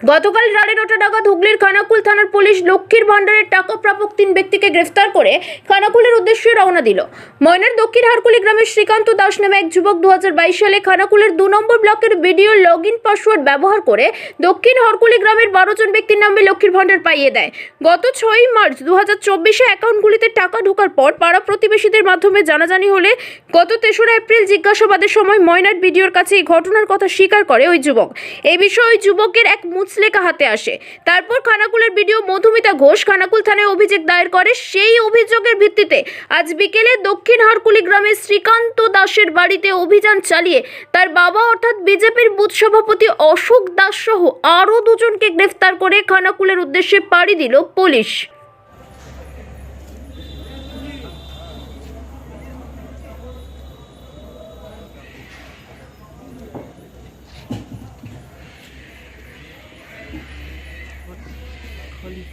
গতকাল রাড়ে নটা হুগলির খানাকুল থানার পুলিশ লক্ষ্মীর ভাণ্ডারের টাকা প্রাপক তিন ব্যক্তিকে গ্রেফতার করে খানাকুলের উদ্দেশ্যে রওনা দিল। ময়নার দক্ষিণ হারকুলি গ্রামের শ্রীকান্ত দাস নামে এক যুবক দুহাজার বাইশ সালে খানাকুলের দু নম্বর ব্লকের ভিডিও লগ ইন পাসওয়ার্ড ব্যবহার করে দক্ষিণ হরকুলি গ্রামের বারো জন ব্যক্তির নামে লক্ষ্মীর ভাণ্ডার পাইয়ে দেয়। গত ছয়ই মার্চ দু হাজার চব্বিশে অ্যাকাউন্টগুলিতে টাকা ঢোকার পর পাড়া প্রতিবেশীদের মাধ্যমে জানাজানি হলে গত তেসরা এপ্রিল জিজ্ঞাসাবাদের সময় ময়নার ভিডিওর কাছে এই ঘটনার কথা স্বীকার করে ওই যুবক। এই বিষয়ে ওই যুবকের এক মুচলেকা হাতে আসে। তারপর খানাকুলের বিডিও মধুমিতা ঘোষ খানাকুল থানায় অভিযোগ দায়ের করে, সেই অভিযোগের ভিত্তিতে আজ বিকেলে দক্ষিণ হারকুলি গ্রামের শ্রীকান্ত দাসের বাড়িতে অভিযান চালিয়ে তার বাবা অর্থাৎ বিজেপির বুথ সভাপতি অশোক দাস সহ আরও দুজনকে গ্রেফতার করে খানাকুলের উদ্দেশ্যে পাড়ি দিল পুলিশ। Kali.